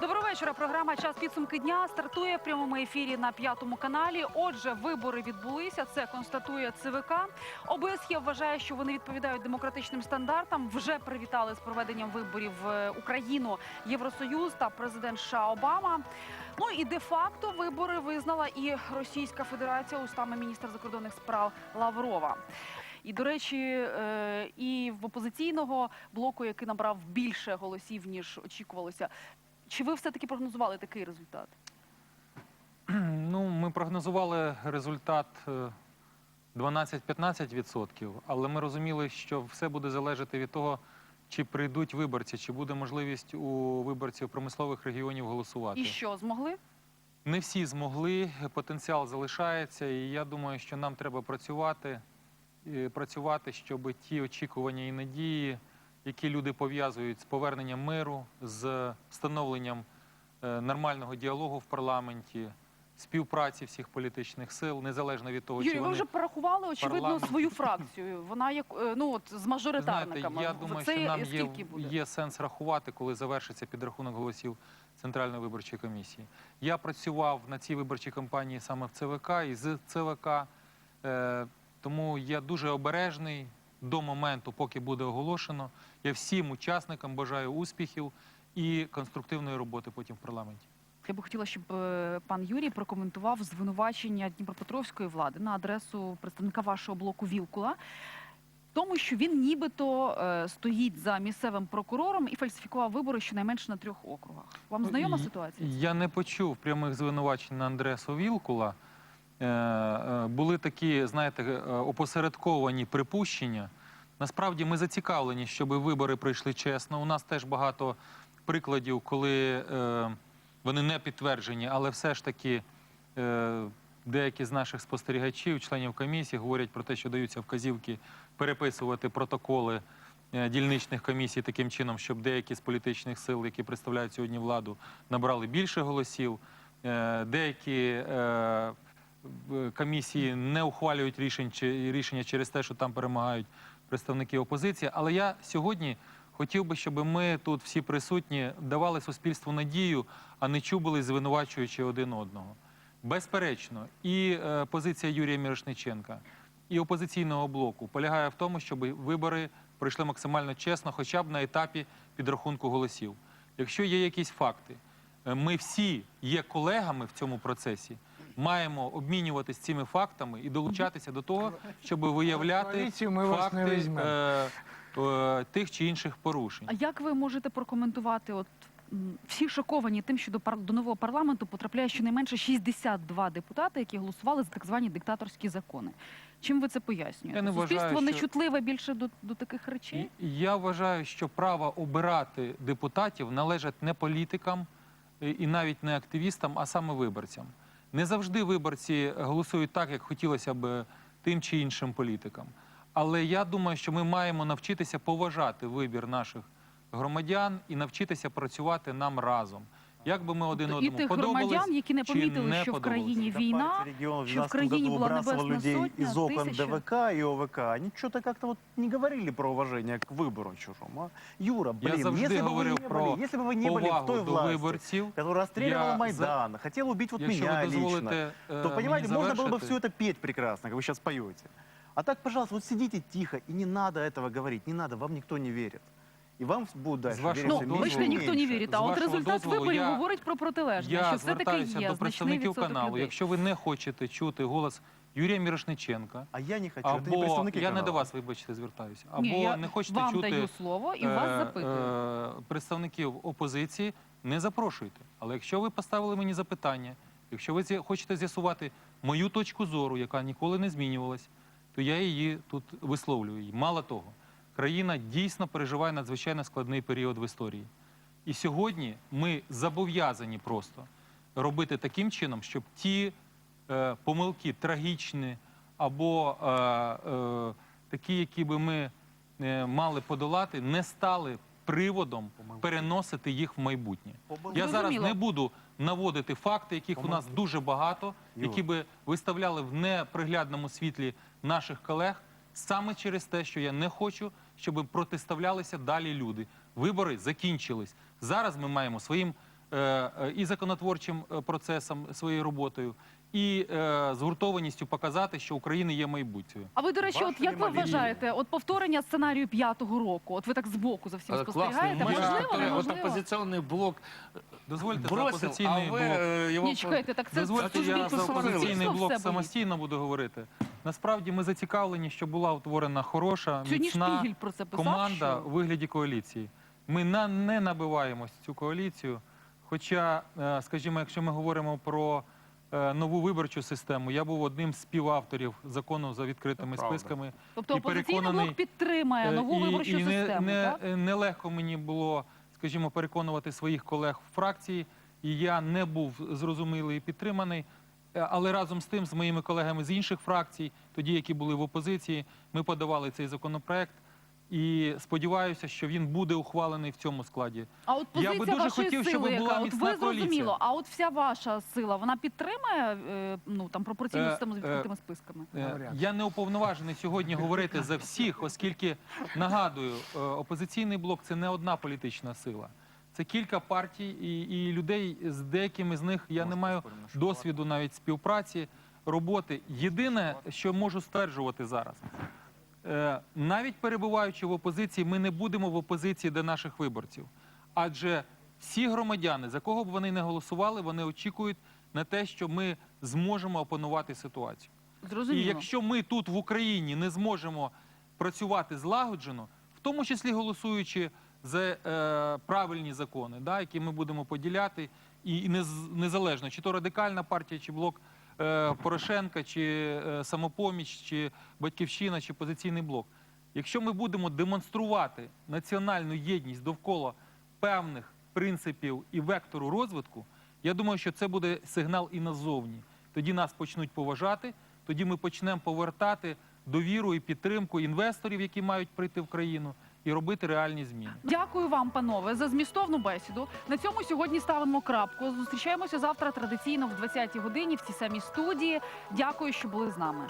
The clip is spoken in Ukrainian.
Доброго вечора. Програма Час підсумки дня стартує в прямому ефірі на п'ятому каналі. Отже, вибори відбулися. Це констатує ЦВК. ОБСЄ вважає, що вони відповідають демократичним стандартам. Вже привітали з проведенням виборів е, Україну, Євросоюз та президент США Обама. Ну і де-факто вибори визнала і Російська Федерація устами міністра закордонних справ Лаврова. І до речі, е, і в опозиційного блоку, який набрав більше голосів ніж очікувалося. Чи ви все таки прогнозували такий результат? Ну, ми прогнозували результат е, 12-15%, але ми розуміли, що все буде залежати від того, чи прийдуть виборці, чи буде можливість у виборців промислових регіонів голосувати. І що змогли? Не всі змогли, потенціал залишається, і я думаю, що нам треба працювати, е, працювати, щоб ті очікування і надії, які люди пов'язують з поверненням миру, з встановленням е, нормального діалогу в парламенті, співпраці всіх політичних сил, незалежно від того, Юрій, чи ви вже порахували очевидно парламент- свою фракцію. Вона як е, ну от з знаєте, мажоритарниками. я думаю, Це що нам є, є сенс рахувати, коли завершиться підрахунок голосів Центральної виборчої комісії. Я працював на цій виборчій кампанії саме в ЦВК і з ЦВК, е, тому я дуже обережний до моменту, поки буде оголошено. Я всім учасникам бажаю успіхів і конструктивної роботи потім в парламенті. Я би хотіла, щоб е, пан Юрій прокоментував звинувачення Дніпропетровської влади на адресу представника вашого блоку Вілкула. Тому, що він нібито е, стоїть за місцевим прокурором і фальсифікував вибори щонайменше на трьох округах. Вам знайома ситуація? Я не почув прямих звинувачень на Андресу Вілкула. Е, е, Були такі, знаєте, е, опосередковані припущення. Насправді ми зацікавлені, щоб вибори пройшли чесно. У нас теж багато прикладів, коли вони не підтверджені, але все ж таки деякі з наших спостерігачів, членів комісії, говорять про те, що даються вказівки переписувати протоколи дільничних комісій таким чином, щоб деякі з політичних сил, які представляють сьогодні владу, набрали більше голосів. Деякі комісії не ухвалюють рішень чи рішення через те, що там перемагають представники опозиції. Але я сьогодні хотів би, щоб ми тут всі присутні давали суспільству надію, а не чубили, звинувачуючи один одного. Безперечно, і е, позиція Юрія Мірошниченка, і опозиційного блоку полягає в тому, щоб вибори пройшли максимально чесно, хоча б на етапі підрахунку голосів. Якщо є якісь факти, е, ми всі є колегами в цьому процесі. Маємо обмінюватись цими фактами і долучатися до того, щоб виявляти ми вас не факти візьмемо. е, е, тих чи інших порушень. А як ви можете прокоментувати? От м, всі шоковані тим, що до пар- до нового парламенту потрапляє щонайменше 62 депутати, які голосували за так звані диктаторські закони. Чим ви це пояснюєте? Я не вважаю, Суспільство що- нечутливе більше до, до таких речей? І- Я вважаю, що право обирати депутатів належить не політикам і і навіть не активістам, а саме виборцям. Не завжди виборці голосують так, як хотілося б тим чи іншим політикам. Але я думаю, що ми маємо навчитися поважати вибір наших громадян і навчитися працювати нам разом. Як би ми один Тобто і одному тих подобались, громадян, які не чи помітили, не що в подобалось? країні Когда війна, партия регионов в що в 2012 країні году була выбрасывала небесна людей сотня, из окон тысяча. ДВК и ОВК, они что-то как-то вот не говорили про уважение к выбору чужому. а? Юра, Я блин, завжди если бы, вы говорив не про были, если бы вы не были в повагу той до власти, виборців. которая расстреливала Я Майдан, хотела убить вот Якщо меня ви лично, дозволите, е, то, понимаете, мені можно было бы завершити. все это петь прекрасно, как вы сейчас поете. А так, пожалуйста, вот сидите тихо, и не надо этого говорить, не надо, вам никто не верит. И вам будут дальше вашого верить Ну, дозволу- и ніхто не вірить. З А от вашого результат дозволу, виборів я- говорить про протилежне, Я що все таки звертаюся є до значний представників відсоток каналу. людей. Якщо ви не хочете чути голос Юрія Мірошниченка, А я не хочу, это не або представники я не до вас, вибачте, звертаюся, або Ні, я не хочете вам чути даю слово і е, вас запитую. е, представників опозиції, не запрошуйте. Але якщо ви поставили мені запитання, якщо ви з'я- хочете з'ясувати мою точку зору, яка ніколи не змінювалась, то я її тут висловлюю. Мало того, країна дійсно переживає надзвичайно складний період в історії. І сьогодні ми зобов'язані просто робити таким чином, щоб ті е, помилки трагічні або е, е, такі, які би ми е, мали подолати, не стали приводом переносити їх в майбутнє. Помилки. Я зараз не буду наводити факти, яких у нас дуже багато, які би виставляли в неприглядному світлі наших колег, саме через те, що я не хочу, щоб протиставлялися далі люди. Вибори закінчились. Зараз ми маємо своїм е, е, і законотворчим е, процесом своєю роботою, і е, згуртованістю показати, що України є майбутнє. А ви, до речі, Ваша от як ви немовірна. вважаєте, от повторення сценарію п'ятого року? От ви так збоку за всім Е, Классный спостерігаєте? момент, Можливо, который вот неможливо? оппозиционный блок Дозвольте за бросил, опозиційний а вы блок. э, его... Ні, чекайте, так це Дозвольте, це ж я більше за сварились. опозиційний Хто блок все самостійно буду говорити. Насправді ми зацікавлені, щоб була утворена хороша? Сьогодні міцна Шпігель про це писав. команда що... у вигляді коаліції. Ми на, не набиваємось цю коаліцію. Хоча, е, скажімо, якщо ми говоримо про е, нову виборчу систему, я був одним з співавторів закону за відкритими Це правда. списками. Тобто і опозиційний переконаний, блок підтримає Е, нову виборчу і не, систему, не, так? е, нелегко мені було, скажімо, переконувати своїх колег в фракції, і я не був зрозумілий і підтриманий. Е, Але разом з тим, з моїми колегами з інших фракцій, тоді, які були в опозиції, ми подавали цей законопроект. І сподіваюся, що він буде ухвалений в цьому складі. А от Я би дуже вашої хотів, щоб була яка? От ви коаліція. зрозуміло, а от вся ваша сила, вона підтримає е, ну, там, пропорційну Е, систему з відкритими списками? Е, Я не уповноважений сьогодні говорити за всіх, оскільки нагадую, опозиційний блок це не одна політична сила. Це кілька партій і, і людей з деякими з них я не маю досвіду навіть співпраці, роботи. Єдине, що можу стверджувати зараз, е, навіть перебуваючи в опозиції, ми не будемо в опозиції до наших виборців. Адже всі громадяни, за кого б вони не голосували, вони очікують на те, що ми зможемо опанувати ситуацію. Зрозуміло. І якщо ми тут в Україні не зможемо працювати злагоджено, в тому числі голосуючи за е, правильні закони, да, які ми будемо поділяти, і, і нез- незалежно, чи то радикальна партія, чи блок е, Порошенка, чи е, самопоміч, чи батьківщина, чи позиційний блок. Якщо ми будемо демонструвати національну єдність довкола певних принципів і вектору розвитку, я думаю, що це буде сигнал і назовні. Тоді нас почнуть поважати, тоді ми почнемо повертати довіру і підтримку інвесторів, які мають прийти в країну, і робити реальні зміни. Дякую вам, панове, за змістовну бесіду. На цьому сьогодні ставимо крапку. Зустрічаємося завтра традиційно в 20-й годині в цій самій студії. Дякую, що були з нами.